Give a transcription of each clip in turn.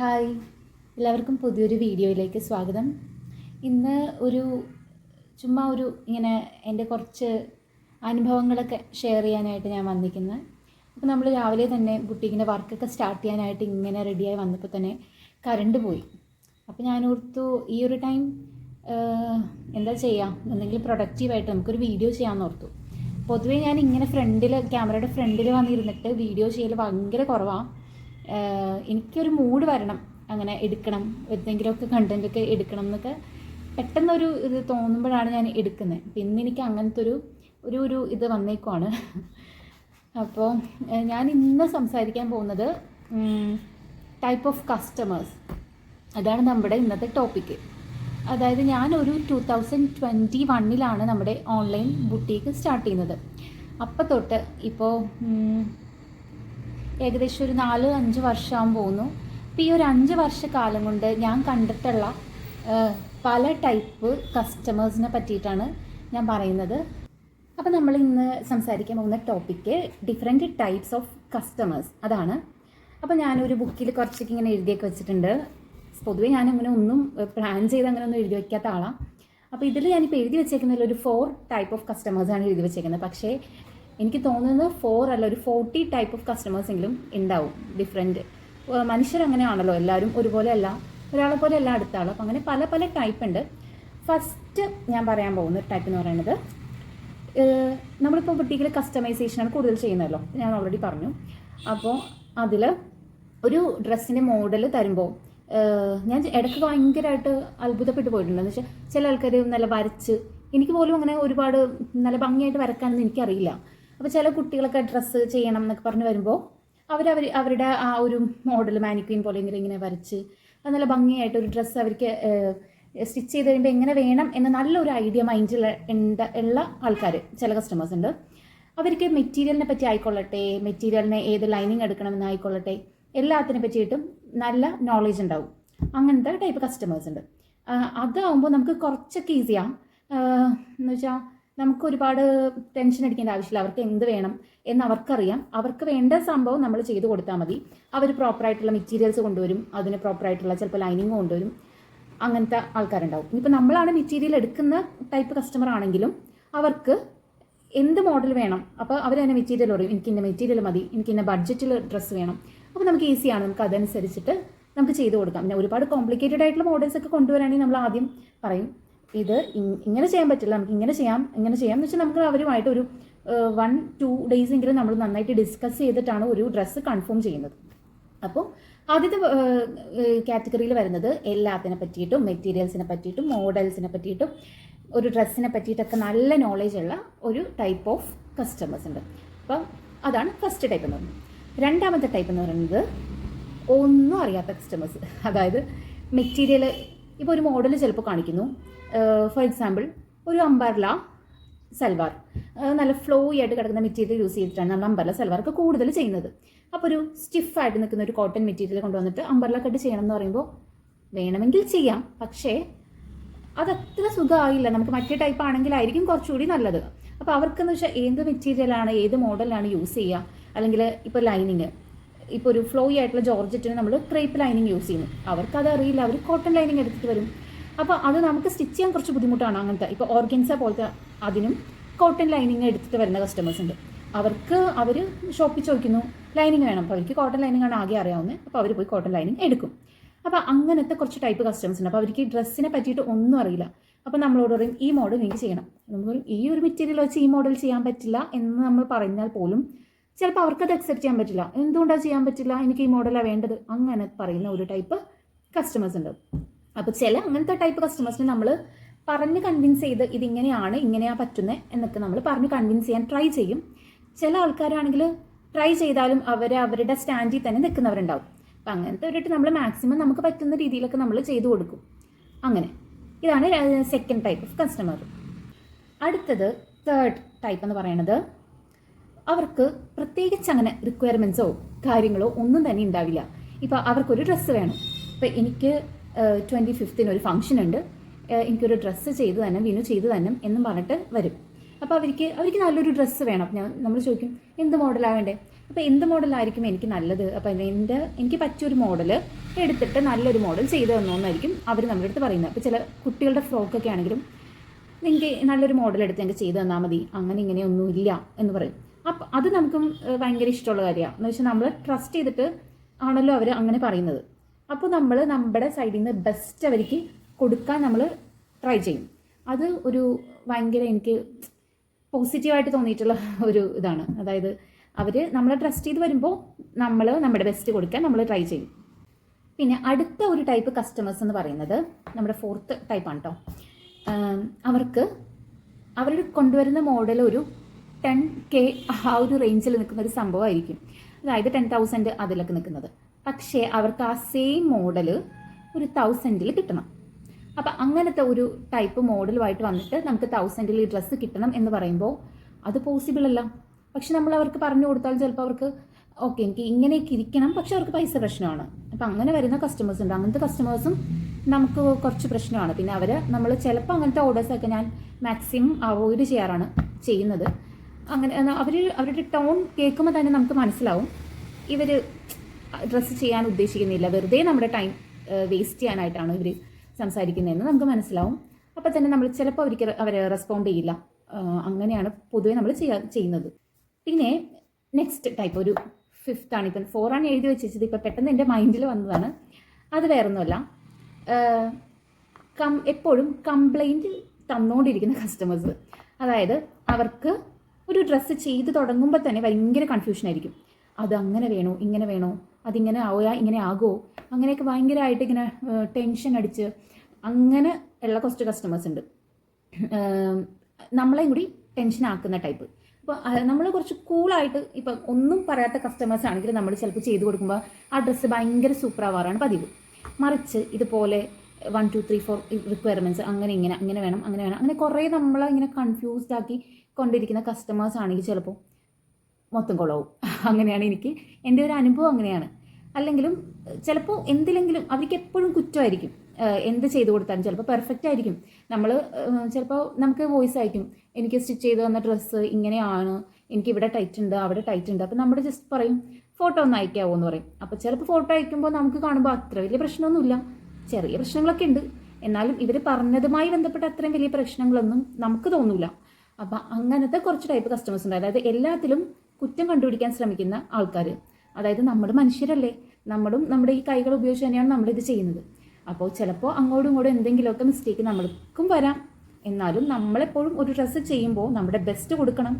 Hi. എല്ലാവർക്കും പുതിയൊരു വീഡിയോയിലേക്ക് സ്വാഗതം. ഇന്ന് ഒരു ചുമ്മാ ഒരു ഇങ്ങനെ എന്റെ കുറച്ച് അനുഭവങ്ങളൊക്കെ ഷെയർ ചെയ്യാനായിട്ട് ഞാൻ വന്നിരിക്കുന്നത് അപ്പോൾ നമ്മൾ രാവിലെ തന്നെ ബുട്ടീക്കിന്റെ വർക്കൊക്കെ സ്റ്റാർട്ട് ചെയ്യാനായിട്ട് ഇങ്ങനെ റെഡിയായി വന്നപ്പോൾ തന്നെ കറണ്ട് പോയി. അപ്പോൾ ഞാൻ ഓർത്തു ഈ ഒരു ടൈം എന്താ ചെയ്യാം? എന്തെങ്കിലും പ്രൊഡക്റ്റീവായിട്ട് നമുക്കൊരു വീഡിയോ ചെയ്യാമെന്ന് ഓർത്തു. പൊതുവേ ഞാൻ ഇങ്ങനെ ഫ്രണ്ടിൽ ക്യാമറയുടെ ഫ്രണ്ടിൽ വന്നിരുന്നിട്ട് വീഡിയോ ചെയ്യൽ ഭയങ്കര കുറവാണ് എനിക്കൊരു മൂഡ് വരണം. അങ്ങനെ എടുക്കണം. എന്തെങ്കിലുമൊക്കെ കണ്ടന്റൊക്കെ എടുക്കണം എന്നൊക്കെ പെട്ടെന്നൊരു ഇത് തോന്നുമ്പോഴാണ് ഞാൻ എടുക്കുന്നത്. അപ്പം ഇന്ന് എനിക്ക് അങ്ങനത്തെ ഒരു ഒരു ഒരു ഇത് വന്നേക്കുവാണ്. അപ്പോൾ ഞാൻ ഇന്ന് സംസാരിക്കാൻ പോകുന്നത് ടൈപ്പ് ഓഫ് കസ്റ്റമേഴ്സ് അതാണ് നമ്മുടെ ഇന്നത്തെ ടോപ്പിക്ക് അതായത് ഞാനൊരു ടു തൗസൻഡ് ട്വന്റി വണ്ണിലാണ് നമ്മുടെ ഓൺലൈൻ ബുട്ടീക്ക് സ്റ്റാർട്ട് ചെയ്യുന്നത്. അപ്പം തൊട്ട് ഇപ്പോൾ ഏകദേശം ഒരു നാല് അഞ്ച് വർഷമാകാൻ പോകുന്നു. അപ്പോൾ ഈ ഒരു അഞ്ച് വർഷക്കാലം കൊണ്ട് ഞാൻ കണ്ടിട്ടുള്ള പല ടൈപ്പ് കസ്റ്റമേഴ്സിനെ പറ്റിയിട്ടാണ് ഞാൻ പറയുന്നത്. അപ്പോൾ നമ്മൾ ഇന്ന് സംസാരിക്കാൻ പോകുന്ന topic different types of customers അതാണ്. അപ്പോൾ ഞാനൊരു ബുക്കിൽ കുറച്ചൊക്കെ ഇങ്ങനെ എഴുതിയൊക്കെ വെച്ചിട്ടുണ്ട്. പൊതുവേ ഞാൻ അങ്ങനെ ഒന്നും പ്ലാൻ ചെയ്ത് അങ്ങനെ ഒന്നും എഴുതി വയ്ക്കാത്ത ആളാണ് അപ്പോൾ ഇതിൽ ഞാനിപ്പോൾ എഴുതി വെച്ചേക്കുന്നതിൽ ഒരു ഫോർ ടൈപ്പ് ഓഫ് കസ്റ്റമേഴ്സാണ് എഴുതി വെച്ചേക്കുന്നത്. പക്ഷേ എനിക്ക് തോന്നുന്നത് ഫോർ അല്ല ഒരു ഫോർട്ടി ടൈപ്പ് ഓഫ് കസ്റ്റമേഴ്സ് എങ്കിലും ഉണ്ടാവും ഡിഫറെന്റ് മനുഷ്യരങ്ങനെയാണല്ലോ എല്ലാവരും ഒരുപോലെ അല്ല ഒരാളെ പോലെ അല്ല അടുത്ത ആളും. അപ്പോൾ അങ്ങനെ പല പല ടൈപ്പ് ഉണ്ട്. ഫസ്റ്റ് ഞാൻ പറയാൻ പോകുന്ന ടൈപ്പ് എന്ന് പറയുന്നത് നമ്മളിപ്പോൾ ബുട്ടീക്കിൽ കസ്റ്റമൈസേഷനാണ് കൂടുതൽ ചെയ്യുന്നതല്ലോ ഞാൻ ഓൾറെഡി പറഞ്ഞു. അപ്പോൾ അതിൽ ഒരു ഡ്രസ്സിന്റെ മോഡൽ തരുമ്പോൾ ഞാൻ ഇടയ്ക്ക് ഭയങ്കരമായിട്ട് അത്ഭുതപ്പെട്ടു പോയിട്ടുണ്ട്. എന്ന് വെച്ചാൽ ചില ആൾക്കാർ നല്ല വരച്ച് എനിക്ക് പോലും അങ്ങനെ ഒരുപാട് നല്ല ഭംഗിയായിട്ട് വരക്കാനൊന്നും എനിക്കറിയില്ല. അപ്പോൾ ചില കുട്ടികളൊക്കെ ഡ്രസ്സ് ചെയ്യണം എന്നൊക്കെ പറഞ്ഞ് വരുമ്പോൾ അവരവർ അവരുടെ ആ ഒരു മോഡൽ മാനിക്വീൻ പോലെ ഇങ്ങനെ ഇങ്ങനെ വരച്ച് അത് നല്ല ഭംഗിയായിട്ട് ഒരു ഡ്രസ്സ് അവർക്ക് സ്റ്റിച്ച് ചെയ്ത് കഴിയുമ്പോൾ എങ്ങനെ വേണം എന്ന നല്ലൊരു ഐഡിയ മൈൻഡിൽ ഉണ്ട് ഉള്ള ആൾക്കാർ ചില കസ്റ്റമേഴ്സ് ഉണ്ട് അവർക്ക് മെറ്റീരിയലിനെ പറ്റി ആയിക്കൊള്ളട്ടെ മെറ്റീരിയലിനെ ഏത് ലൈനിങ് എടുക്കണമെന്ന് ആയിക്കൊള്ളട്ടെ എല്ലാത്തിനെ പറ്റിയിട്ടും നല്ല നോളേജ് ഉണ്ടാവും അങ്ങനത്തെ ടൈപ്പ് കസ്റ്റമേഴ്സ് ഉണ്ട് അതാവുമ്പോൾ നമുക്ക് കുറച്ചൊക്കെ ഈസിയാണ് എന്ന് വെച്ചാൽ നമുക്ക് ഒരുപാട് ടെൻഷൻ അടിക്കേണ്ട ആവശ്യമില്ല. അവർക്ക് എന്ത് വേണം എന്ന് അവർക്കറിയാം. അവർക്ക് വേണ്ട സംഭവം നമ്മൾ ചെയ്തു കൊടുത്താൽ മതി. അവർ പ്രോപ്പറായിട്ടുള്ള മെറ്റീരിയൽസ് കൊണ്ടുവരും. അതിന് പ്രോപ്പറായിട്ടുള്ള ചിലപ്പോൾ ലൈനിങ് കൊണ്ടുവരും. അങ്ങനത്തെ ആൾക്കാരുണ്ടാവും. ഇനിയിപ്പോൾ നമ്മളാണ് മെറ്റീരിയൽ എടുക്കുന്ന ടൈപ്പ് കസ്റ്റമർ ആണെങ്കിലും അവർക്ക് എന്ത് മോഡൽ വേണം? അപ്പോൾ അവർ തന്നെ മെറ്റീരിയൽ പറയും എനിക്ക് ഇന്ന മെറ്റീരിയൽ മതി. എനിക്ക് ഇന്ന ബഡ്ജറ്റിൽ ഡ്രസ്സ് വേണം. അപ്പോൾ നമുക്ക് ഈസിയാണ് നമുക്ക് അതനുസരിച്ചിട്ട് നമുക്ക് ചെയ്തു കൊടുക്കാം. പിന്നെ ഒരുപാട് കോംപ്ലിക്കേറ്റഡ് ആയിട്ടുള്ള മോഡൽസ് ഒക്കെ കൊണ്ടുവരാണെങ്കിൽ നമ്മൾ ആദ്യം പറയും ഇത് ഇങ്ങനെ ചെയ്യാൻ പറ്റില്ല. നമുക്ക് ഇങ്ങനെ ചെയ്യാം ഇങ്ങനെ ചെയ്യാം എന്ന് വെച്ചാൽ നമുക്ക് അവരുമായിട്ട് ഒരു വൺ ടു ഡേയ്സ് എങ്കിലും നമ്മൾ നന്നായിട്ട് ഡിസ്കസ് ചെയ്തിട്ടാണ് ഒരു ഡ്രസ്സ് കൺഫേം ചെയ്യുന്നത്. അപ്പോൾ ആദ്യത്തെ കാറ്റഗറിയിൽ വരുന്നത് എല്ലാത്തിനെ പറ്റിയിട്ടും മെറ്റീരിയൽസിനെ പറ്റിയിട്ടും മോഡൽസിനെ പറ്റിയിട്ടും ഒരു ഡ്രസ്സിനെ പറ്റിയിട്ടൊക്കെ നല്ല നോളേജ് ഉള്ള ഒരു ടൈപ്പ് ഓഫ് കസ്റ്റമേഴ്സ് ഉണ്ട്. അപ്പം അതാണ് ഫസ്റ്റ് ടൈപ്പ് എന്ന് പറയുന്നത്. രണ്ടാമത്തെ ടൈപ്പ് എന്ന് പറയുന്നത് ഒന്നും അറിയാത്ത കസ്റ്റമേഴ്സ് അതായത് മെറ്റീരിയൽ ഇപ്പോൾ ഒരു മോഡൽ ചിലപ്പോൾ കാണിക്കുന്നു. ഫോർ എക്സാമ്പിൾ ഒരു അംബർല സൽവാർ. നല്ല ഫ്ലോയി ആയിട്ട് കിടക്കുന്ന മെറ്റീരിയൽ യൂസ് ചെയ്തിട്ടാണ് നമ്മൾ അമ്പർല സൽവാർക്ക് കൂടുതൽ ചെയ്യുന്നത്. അപ്പോൾ ഒരു സ്റ്റിഫായിട്ട് നിൽക്കുന്ന ഒരു കോട്ടൺ മെറ്റീരിയൽ കൊണ്ടുവന്നിട്ട് അമ്പർല കട്ട് ചെയ്യണം എന്ന് പറയുമ്പോൾ വേണമെങ്കിൽ ചെയ്യാം. പക്ഷേ അതത്ര സുഖമായില്ല. നമുക്ക് മറ്റേ ടൈപ്പ് ആണെങ്കിലായിരിക്കും കുറച്ചുകൂടി നല്ലത്. അപ്പോൾ അവർക്കെന്ന് വെച്ചാൽ ഏത് മെറ്റീരിയലാണ് ഏത് മോഡലാണ് യൂസ് ചെയ്യുക? അല്ലെങ്കിൽ ഇപ്പോൾ ലൈനിങ് ഇപ്പോൾ ഒരു ഫ്ലോയി ആയിട്ടുള്ള ജോർജറ്റിന് നമ്മൾ ക്രേപ്പ് ലൈനിങ് യൂസ് ചെയ്യുന്നു. അവർക്കത് അറിയില്ല അവർ കോട്ടൺ ലൈനിങ് എടുത്തിട്ട് വരും. അപ്പോൾ അത് നമുക്ക് സ്റ്റിച്ച് ചെയ്യാൻ കുറച്ച് ബുദ്ധിമുട്ടാണ് അങ്ങനത്തെ. ഇപ്പോൾ ഓർഗൻസ പോലത്തെ അതിനും കോട്ടൺ ലൈനിങ് എടുത്തിട്ട് വരുന്ന കസ്റ്റമേഴ്സ് ഉണ്ട്. അവർക്ക് അവർ ഷോപ്പിൽ ചോദിക്കുന്നു ലൈനിങ് വേണം. അപ്പോൾ അവർക്ക് കോട്ടൺ ലൈനിങ് ആണ് ആകെ അറിയാവുന്നത് അപ്പോൾ അവർ പോയി കോട്ടൺ ലൈനിങ് എടുക്കും. അപ്പോൾ അങ്ങനത്തെ കുറച്ച് ടൈപ്പ് കസ്റ്റമേഴ്സ് ഉണ്ട്. അപ്പോൾ അവർക്ക് ഡ്രസ്സിനെ പറ്റിയിട്ട് ഒന്നും അറിയില്ല. അപ്പോൾ നമ്മളോട് പറയും ഈ മോഡൽ എനിക്ക് ചെയ്യണം. നമുക്ക് ഈ ഒരു മെറ്റീരിയൽ വെച്ച് ഈ മോഡൽ ചെയ്യാൻ പറ്റില്ല എന്ന് നമ്മൾ പറഞ്ഞാൽ പോലും ചിലപ്പോൾ അവർക്കത് അക്സെപ്റ്റ് ചെയ്യാൻ പറ്റില്ല. എന്തുകൊണ്ടാണ് ചെയ്യാൻ പറ്റില്ല? എനിക്ക് ഈ മോഡലാണ് വേണ്ടത്. അങ്ങനെ പറയുന്ന ഒരു ടൈപ്പ് കസ്റ്റമേഴ്സ് ഉണ്ട്. അപ്പോൾ ചില അങ്ങനത്തെ ടൈപ്പ് കസ്റ്റമേഴ്സിന് നമ്മൾ പറഞ്ഞ് കൺവിൻസ് ചെയ്ത് ഇതിങ്ങനെയാണ് ഇങ്ങനെയാ പറ്റുന്നത് എന്നൊക്കെ നമ്മൾ പറഞ്ഞ് കൺവിൻസ് ചെയ്യാൻ ട്രൈ ചെയ്യും. ചില ആൾക്കാരാണെങ്കിൽ ട്രൈ ചെയ്താലും അവർ അവരുടെ സ്റ്റാൻഡിൽ തന്നെ നിൽക്കുന്നവരുണ്ടാവും. അപ്പം അങ്ങനത്തെ ഒരിട്ട് നമ്മൾ മാക്സിമം നമുക്ക് പറ്റുന്ന രീതിയിലൊക്കെ നമ്മൾ ചെയ്തു കൊടുക്കും. അങ്ങനെ. ഇതാണ് സെക്കൻഡ് ടൈപ്പ് ഓഫ് കസ്റ്റമർ അടുത്തത് തേർഡ് ടൈപ്പ് എന്ന് പറയുന്നത് അവർക്ക് പ്രത്യേകിച്ച് അങ്ങനെ റിക്വയർമെന്റ്സോ കാര്യങ്ങളോ ഒന്നും തന്നെ ഉണ്ടാവില്ല. ഇപ്പോൾ അവർക്കൊരു ഡ്രസ്സ് വേണം. ഇപ്പോൾ എനിക്ക് ട്വന്റി ഫിഫ്തിന് ഒരു ഫംഗ്ഷൻ ഉണ്ട്. എനിക്കൊരു ഡ്രസ്സ് ചെയ്തു തന്നെ വിനു ചെയ്തു തന്നെ എന്നും പറഞ്ഞിട്ട് വരും. അപ്പോൾ അവർക്ക് അവർക്ക് നല്ലൊരു ഡ്രസ്സ് വേണം. ഞാൻ നമ്മൾ ചോദിക്കും എന്ത് മോഡലാണ് വേണ്ടേ? അപ്പോൾ എന്ത് മോഡലായിരിക്കും എനിക്ക് നല്ലത്? അപ്പോൾ എന്റെ എനിക്ക് പറ്റിയൊരു മോഡൽ എടുത്തിട്ട് നല്ലൊരു മോഡൽ ചെയ്തു തന്നോന്നായിരിക്കും അവർ നമ്മുടെ അടുത്ത് പറയുന്നത്. അപ്പോൾ ചില കുട്ടികളുടെ ഫ്രോക്കൊക്കെ ആണെങ്കിലും നിങ്ങൾക്ക് നല്ലൊരു മോഡൽ എടുത്ത് ഞങ്ങൾക്ക് ചെയ്തു തന്നാൽ മതി. അങ്ങനെ ഇങ്ങനെയൊന്നുമില്ല എന്ന് പറയും. അപ്പം അത് നമുക്കും ഭയങ്കര ഇഷ്ടമുള്ള കാര്യമാണ്. എന്ന് വെച്ചാൽ നമ്മൾ ട്രസ്റ്റ് ചെയ്തിട്ട് ആണല്ലോ അവർ അങ്ങനെ പറയുന്നത്. അപ്പോൾ നമ്മൾ നമ്മുടെ സൈഡിൽ നിന്ന് ബെസ്റ്റ് അവർക്ക് കൊടുക്കാൻ നമ്മൾ ട്രൈ ചെയ്യും. അത് ഒരു ഭയങ്കര എനിക്ക് പോസിറ്റീവായിട്ട് തോന്നിയിട്ടുള്ള ഒരു ഇതാണ്. അതായത് അവർ നമ്മളെ ട്രസ്റ്റ് ചെയ്ത് വരുമ്പോൾ നമ്മൾ നമ്മുടെ ബെസ്റ്റ് കൊടുക്കാൻ നമ്മൾ ട്രൈ ചെയ്യും. പിന്നെ അടുത്ത ഒരു ടൈപ്പ് കസ്റ്റമേഴ്സ് എന്ന് പറയുന്നത് നമ്മുടെ ഫോർത്ത് ടൈപ്പാണ് കേട്ടോ അവർക്ക് അവർ കൊണ്ടുവരുന്ന മോഡൽ ഒരു ടെൻ കെ ആ ഒരു റേഞ്ചിൽ നിൽക്കുന്ന ഒരു സംഭവമായിരിക്കും. അതായത് ടെൻ തൗസൻഡ് അതിലൊക്കെ നിൽക്കുന്നത്. പക്ഷേ അവർക്ക് ആ സെയിം മോഡൽ ഒരു തൗസൻഡിൽ കിട്ടണം. അപ്പം അങ്ങനത്തെ ഒരു ടൈപ്പ് മോഡലുമായിട്ട് വന്നിട്ട് നമുക്ക് തൗസൻഡിൽ ഈ ഡ്രസ്സ് കിട്ടണം എന്ന് പറയുമ്പോൾ അത് പോസിബിൾ അല്ല. പക്ഷെ നമ്മൾ അവർക്ക് പറഞ്ഞു കൊടുത്താൽ ചിലപ്പോൾ അവർക്ക് ഓക്കെ എനിക്ക് ഇങ്ങനെയൊക്കെ ഇരിക്കണം പക്ഷെ അവർക്ക് പൈസ പ്രശ്നമാണ്. അപ്പം അങ്ങനെ വരുന്ന കസ്റ്റമേഴ്സ് ഉണ്ട്. അങ്ങനത്തെ കസ്റ്റമേഴ്സും നമുക്ക് കുറച്ച് പ്രശ്നമാണ്. പിന്നെ അവർ നമ്മൾ ചിലപ്പോൾ അങ്ങനത്തെ ഓർഡേഴ്സൊക്കെ ഞാൻ മാക്സിമം അവോയ്ഡ് ചെയ്യാറാണ് ചെയ്യുന്നത്. അങ്ങനെ അവർ അവരുടെ ടോൺ കേൾക്കുമ്പോൾ തന്നെ നമുക്ക് മനസ്സിലാവും. ഇവർ ഡ്രസ്സ് ചെയ്യാൻ ഉദ്ദേശിക്കുന്നില്ല. വെറുതെ നമ്മുടെ ടൈം വേസ്റ്റ് ചെയ്യാനായിട്ടാണ് ഇവർ സംസാരിക്കുന്നതെന്ന് നമുക്ക് മനസ്സിലാവും. അപ്പോൾ തന്നെ നമ്മൾ ചിലപ്പോൾ അവർക്ക് അവർ റെസ്പോണ്ട് ചെയ്യില്ല. അങ്ങനെയാണ് പൊതുവെ നമ്മൾ ചെയ്യാ ചെയ്യുന്നത്. പിന്നെ നെക്സ്റ്റ് ടൈപ്പ് ഒരു ഫിഫ്ത്ത് ആണ്. ഇപ്പം ആണ് എഴുതി വെച്ചത് ഇപ്പം പെട്ടെന്ന് എന്റെ മൈൻഡിൽ വന്നതാണ്. അത് വേറൊന്നുമല്ല. കം എപ്പോഴും കംപ്ലൈന്റ് തന്നുകൊണ്ടിരിക്കുന്ന കസ്റ്റമേഴ്സ് അതായത് അവർക്ക് ഒരു ഡ്രസ്സ് ചെയ്ത് തുടങ്ങുമ്പോൾ തന്നെ ഭയങ്കര കൺഫ്യൂഷൻ ആയിരിക്കും. അത് അങ്ങനെ വേണോ? ഇങ്ങനെ വേണോ? അതിങ്ങനെ ആവുക ഇങ്ങനെ ആകുമോ അങ്ങനെയൊക്കെ ഭയങ്കരമായിട്ട് ഇങ്ങനെ ടെൻഷൻ അടിച്ച് അങ്ങനെ ഉള്ള കുറച്ച് കസ്റ്റമേഴ്സ് ഉണ്ട്. നമ്മളെയും കൂടി ടെൻഷൻ ആക്കുന്ന ടൈപ്പ് അപ്പോൾ നമ്മൾ കുറച്ച് കൂളായിട്ട് ഇപ്പം ഒന്നും പറയാത്ത കസ്റ്റമേഴ്സ് ആണെങ്കിൽ നമ്മൾ ചിലപ്പോൾ ചെയ്ത് കൊടുക്കുമ്പോൾ ആ ഡ്രസ്സ് ഭയങ്കര സൂപ്പർ ആവാറാണ് പതിവ്. മറിച്ച് ഇതുപോലെ one two three four requirements അങ്ങനെ ഇങ്ങനെ അങ്ങനെ വേണം അങ്ങനെ വേണം. അങ്ങനെ കുറേ നമ്മളെ ഇങ്ങനെ കൺഫ്യൂസ്ഡ് ആക്കി കൊണ്ടിരിക്കുന്ന കസ്റ്റമേഴ്സ് ആണെങ്കിൽ ചിലപ്പോൾ മൊത്തം കുളവും അങ്ങനെയാണ് എനിക്ക് എന്റെ ഒരു അനുഭവം അങ്ങനെയാണ്. അല്ലെങ്കിലും ചിലപ്പോൾ എന്തിലെങ്കിലും അവർക്ക് എപ്പോഴും കുറ്റമായിരിക്കും. എന്ത് ചെയ്തു കൊടുത്താലും ചിലപ്പോൾ പെർഫെക്റ്റ് ആയിരിക്കും. നമ്മൾ ചിലപ്പോൾ നമുക്ക് വോയിസ് അയക്കും എനിക്ക് സ്റ്റിച്ച് ചെയ്ത് തന്ന ഡ്രസ്സ് ഇങ്ങനെയാണ്. എനിക്ക് ഇവിടെ ടൈറ്റ് ഉണ്ട് അവിടെ ടൈറ്റ് ഉണ്ട്. അപ്പോൾ നമ്മൾ ജസ്റ്റ് പറയും ഫോട്ടോ ഒന്ന് അയക്കാവോ എന്ന് പറയും. അപ്പോൾ ചിലപ്പോൾ ഫോട്ടോ അയക്കുമ്പോൾ നമുക്ക് കാണുമ്പോൾ അത്ര വലിയ പ്രശ്നമൊന്നുമില്ല. ചെറിയ പ്രശ്നങ്ങളൊക്കെ ഉണ്ട്. എന്നാലും ഇവർ പറഞ്ഞതുമായി ബന്ധപ്പെട്ട അത്രയും വലിയ പ്രശ്നങ്ങളൊന്നും നമുക്ക് തോന്നില്ല അപ്പം അങ്ങനത്തെ കുറച്ച് ടൈപ്പ് കസ്റ്റമേഴ്സ് ഉണ്ട്. അതായത് എല്ലാത്തിലും കുറ്റം കണ്ടുപിടിക്കാൻ ശ്രമിക്കുന്ന ആൾക്കാർ അതായത് നമ്മൾ മനുഷ്യരല്ലേ? നമ്മളും നമ്മുടെ ഈ കൈകൾ ഉപയോഗിച്ച് തന്നെയാണ് നമ്മളിത് ചെയ്യുന്നത്. അപ്പോൾ ചിലപ്പോൾ അങ്ങോട്ടും ഇങ്ങോട്ടും എന്തെങ്കിലുമൊക്കെ മിസ്റ്റേക്ക് നമ്മൾക്കും വരാം. എന്നാലും നമ്മളെപ്പോഴും ഒരു ഡ്രസ്സ് ചെയ്യുമ്പോൾ നമ്മുടെ ബെസ്റ്റ് കൊടുക്കണം.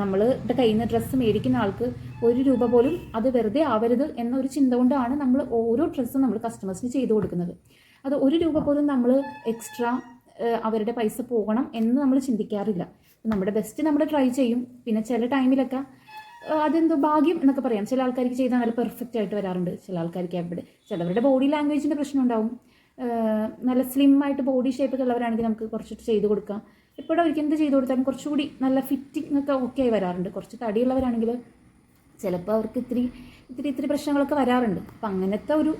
നമ്മളുടെ കയ്യിൽ നിന്ന് ഡ്രസ്സ് മേടിക്കുന്ന ആൾക്ക് ഒരു രൂപ പോലും അത് വെറുതെ ആവരുത് എന്നൊരു ചിന്ത കൊണ്ടാണ് നമ്മൾ ഓരോ ഡ്രസ്സും നമ്മൾ കസ്റ്റമേഴ്സിന് ചെയ്തു കൊടുക്കുന്നത്. അത് ഒരു രൂപ പോലും നമ്മൾ എക്സ്ട്രാ അവരുടെ പൈസ പോകണം എന്ന് നമ്മൾ ചിന്തിക്കാറില്ല. നമ്മുടെ ബെസ്റ്റ് നമ്മൾ ട്രൈ ചെയ്യും. പിന്നെ ചില ടൈമിലൊക്കെ അതെന്തോ ഭാഗ്യം എന്നൊക്കെ പറയാം. ചില ആൾക്കാർക്ക് ചെയ്താൽ നല്ല പെർഫെക്റ്റ് ആയിട്ട് വരാറുണ്ട്. ചില ആൾക്കാർക്ക് എവിടെ ചിലവരുടെ ബോഡി ലാംഗ്വേജിന്റെ പ്രശ്നം ഉണ്ടാവും. നല്ല സ്ലിം ആയിട്ട് ബോഡി ഷേപ്പൊക്കെ ഉള്ളവരാണെങ്കിൽ നമുക്ക് കുറച്ചിട്ട് ചെയ്ത് കൊടുക്കാം. എപ്പോഴും അവർക്ക് എന്ത് ചെയ്ത് കൊടുത്താലും കുറച്ചുകൂടി നല്ല ഫിറ്റിംഗ് ഒക്കെ ഓക്കെ ആയി വരാറുണ്ട്. കുറച്ച് തടിയുള്ളവരാണെങ്കിൽ ചിലപ്പോൾ അവർക്ക് ഇത്തിരി ഇത്തിരി ഇത്തിരി പ്രശ്നങ്ങളൊക്കെ വരാറുണ്ട്. അപ്പം അങ്ങനത്തെ ഒരു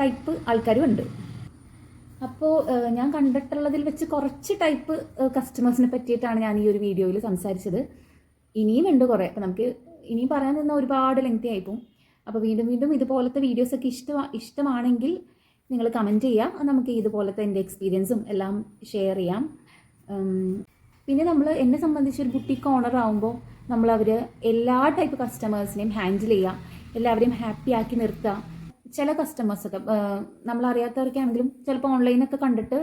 ടൈപ്പ് ആൾക്കാരും ഉണ്ട്. അപ്പോൾ ഞാൻ കണ്ടിട്ടുള്ളതിൽ വെച്ച് കുറച്ച് ടൈപ്പ് കസ്റ്റമേഴ്സിനെ പറ്റിയിട്ടാണ് ഞാൻ ഈ ഒരു വീഡിയോയിൽ സംസാരിച്ചത്. ഇനിയും ഉണ്ട് കുറേ. അപ്പം നമുക്ക് ഇനിയും പറയാൻ നിന്ന ഒരുപാട് ലെങ്തി ആയിപ്പോവും അപ്പോൾ വീണ്ടും വീണ്ടും ഇതുപോലത്തെ വീഡിയോസൊക്കെ ഇഷ്ട ഇഷ്ടമാണെങ്കിൽ നിങ്ങൾ കമന്റ് ചെയ്യാം നമുക്ക് ഇതുപോലത്തെ എന്റെ എക്സ്പീരിയൻസും എല്ലാം ഷെയർ ചെയ്യാം. പിന്നെ നമ്മൾ എന്നെ സംബന്ധിച്ച് ഒരു ബുട്ടീക്ക് ഓണർ ആകുമ്പോൾ നമ്മൾ അവർ എല്ലാ ടൈപ്പ് കസ്റ്റമേഴ്സിനെയും ഹാൻഡിൽ ചെയ്യുക. എല്ലാവരെയും ഹാപ്പി ആക്കി നിർത്തുക. ചില കസ്റ്റമേഴ്സൊക്കെ നമ്മൾ അറിയാത്തവർക്കാണെങ്കിലും ചിലപ്പോൾ ഓൺലൈനൊക്കെ കണ്ടിട്ട്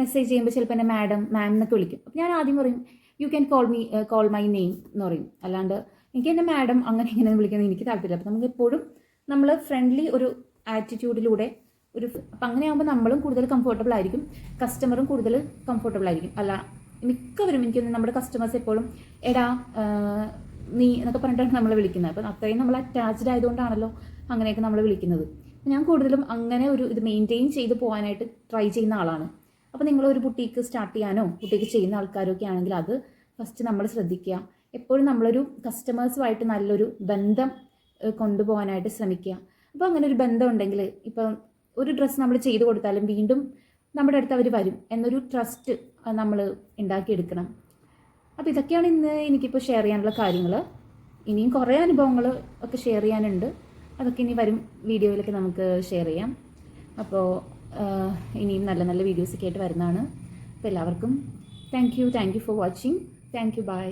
മെസ്സേജ് ചെയ്യുമ്പോൾ ചിലപ്പോൾ എന്നെ മാഡം മാം എന്നൊക്കെ വിളിക്കും. അപ്പോൾ ഞാൻ ആദ്യം പറയും you can call me call my name എന്ന് പറയും. അല്ലാണ്ട് എനിക്ക് എന്നെ മാഡം അങ്ങനെ ഇങ്ങനെ വിളിക്കുന്നത് എനിക്ക് താല്പര്യമില്ല. അപ്പോൾ നമുക്ക് എപ്പോഴും നമ്മൾ ഫ്രണ്ട്ലി ഒരു ആറ്റിറ്റ്യൂഡിലൂടെ ഒരു അപ്പം അങ്ങനെയാകുമ്പോൾ നമ്മളും കൂടുതൽ കംഫർട്ടബിൾ ആയിരിക്കും. കസ്റ്റമറും കൂടുതൽ കംഫർട്ടബിൾ ആയിരിക്കും. അല്ല മിക്കവരും എനിക്ക് നമ്മുടെ കസ്റ്റമേഴ്സ് എപ്പോഴും എടാ നീ എന്നൊക്കെ പറഞ്ഞിട്ടാണ് നമ്മളെ വിളിക്കുന്നത്. അപ്പം അത്രയും നമ്മൾ അറ്റാച്ച്ഡ് ആയതുകൊണ്ടാണല്ലോ അങ്ങനെയൊക്കെ നമ്മൾ വിളിക്കുന്നത്. ഞാൻ കൂടുതലും അങ്ങനെ ഒരു ഇത് മെയിന്റെയിൻ ചെയ്ത് പോകാനായിട്ട് ട്രൈ ചെയ്യുന്ന ആളാണ്. അപ്പോൾ നിങ്ങൾ ഒരു ബുട്ടീക്ക് സ്റ്റാർട്ട് ചെയ്യാനോ ബുട്ടീക്ക് ചെയ്യുന്ന ആൾക്കാരൊക്കെ ആണെങ്കിൽ അത് ഫസ്റ്റ് നമ്മൾ ശ്രദ്ധിക്കുക. എപ്പോഴും നമ്മളൊരു കസ്റ്റമേഴ്സുമായിട്ട് നല്ലൊരു ബന്ധം കൊണ്ടുപോകാനായിട്ട് ശ്രമിക്കുക. അപ്പോൾ അങ്ങനെ ഒരു ബന്ധം ഉണ്ടെങ്കിൽ ഇപ്പം ഒരു ഡ്രസ്സ് നമ്മൾ ചെയ്തു കൊടുത്താലും വീണ്ടും നമ്മുടെ അടുത്ത് അവർ വരും എന്നൊരു ട്രസ്റ്റ് നമ്മൾ ഉണ്ടാക്കിയെടുക്കണം. അപ്പോൾ ഇതൊക്കെയാണ് ഇന്ന് എനിക്കിപ്പോൾ ഷെയർ ചെയ്യാനുള്ള കാര്യങ്ങൾ ഇനിയും കുറേ അനുഭവങ്ങൾ ഒക്കെ ഷെയർ ചെയ്യാനുണ്ട്. അതൊക്കെ ഇനി വരും വീഡിയോയിലൊക്കെ നമുക്ക് ഷെയർ ചെയ്യാം. അപ്പോൾ ഇനിയും നല്ല നല്ല വീഡിയോസൊക്കെ ആയിട്ട് വരുന്നതാണ്. അപ്പോൾ എല്ലാവർക്കും thank you thank you for watching thank you bye